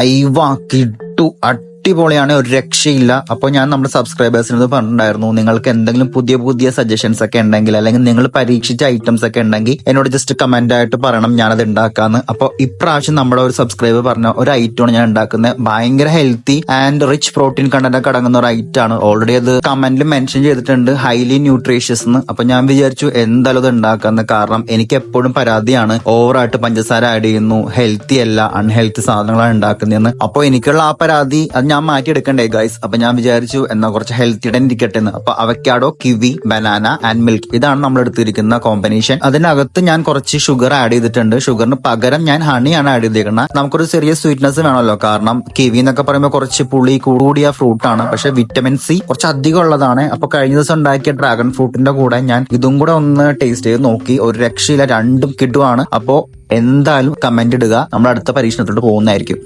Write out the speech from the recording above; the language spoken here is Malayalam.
ഐവ കിട്ടു അടിപൊളിയാണ് ഒരു രക്ഷയില്ല. അപ്പോൾ ഞാൻ നമ്മുടെ സബ്സ്ക്രൈബേഴ്സിനോട് പറഞ്ഞിട്ടുണ്ടായിരുന്നു നിങ്ങൾക്ക് എന്തെങ്കിലും പുതിയ പുതിയ സജഷൻസ് ഒക്കെ ഉണ്ടെങ്കിൽ അല്ലെങ്കിൽ നിങ്ങൾ പരീക്ഷിച്ച ഐറ്റംസ് ഒക്കെ ഉണ്ടെങ്കിൽ എന്നോട് ജസ്റ്റ് കമന്റ് ആയിട്ട് പറയണം ഞാനത് ഉണ്ടാക്കാന്ന്. അപ്പോൾ ഇപ്രാവശ്യം നമ്മുടെ ഒരു സബ്സ്ക്രൈബർ പറഞ്ഞ ഒരു ഐറ്റമാണ് ഞാൻ ഉണ്ടാക്കുന്നത്. ഭയങ്കര healthy and rich protein content ഒക്കെ അടങ്ങുന്ന ഒരു ഐറ്റം ആണ്. ഓൾറെഡി അത് കമന്റിൽ മെൻഷൻ ചെയ്തിട്ടുണ്ട് ഹൈലി ന്യൂട്രീഷ്യസ് എന്ന്. അപ്പൊ ഞാൻ വിചാരിച്ചു എന്തായാലും അത് ഉണ്ടാക്കാന്ന്. കാരണം എനിക്ക് എപ്പോഴും പരാതിയാണ് ഓവറായിട്ട് പഞ്ചസാര ആഡ് ചെയ്യുന്നു ഹെൽത്തി അല്ല അൺഹെൽത്തി സാധനങ്ങളാണ് ഉണ്ടാക്കുന്നതെന്ന്. അപ്പോൾ എനിക്കുള്ള ആ പരാതി അത് ഞാൻ മാറ്റിയെടുക്കണ്ടേ ഗൈസ് അപ്പൊ ഞാൻ വിചാരിച്ചു എന്നാ കുറച്ച് ഹെൽത്തി ഇരിക്കട്ടെ എന്ന് അപ്പൊ avocado kiwi banana and milk ഇതാണ് നമ്മൾ എടുത്തിരിക്കുന്ന കോമ്പിനേഷൻ അതിനകത്ത് ഞാൻ കുറച്ച് ഷുഗർ ആഡ് ചെയ്തിട്ടുണ്ട്. ഷുഗറിന് പകരം ഞാൻ ഹണിയാണ് ആഡ് ചെയ്തിരിക്കുന്നത്. നമുക്കൊരു ചെറിയ സ്വീറ്റ്നസ് വേണമല്ലോ. കാരണം കിവി എന്നൊക്കെ പറയുമ്പോൾ കുറച്ച് പുളി കൂടിയ ആണ്. പക്ഷെ വിറ്റമിൻ സി കുറച്ച് അധികം ഉള്ളതാണ്. അപ്പൊ കഴിഞ്ഞ ദിവസം ഉണ്ടാക്കിയ ഡ്രാഗൺ ഫ്രൂട്ടിന്റെ കൂടെ ഞാൻ ഇതും കൂടെ ഒന്ന് ടേസ്റ്റ് ചെയ്ത് നോക്കി. ഒരു രക്ഷയില്ല രണ്ടും കിട്ടുവാണ്. അപ്പോ എന്തായാലും കമന്റ് ഇടുക. നമ്മൾ അടുത്ത പരീക്ഷണത്തോട്ട് പോകുന്നതായിരിക്കും.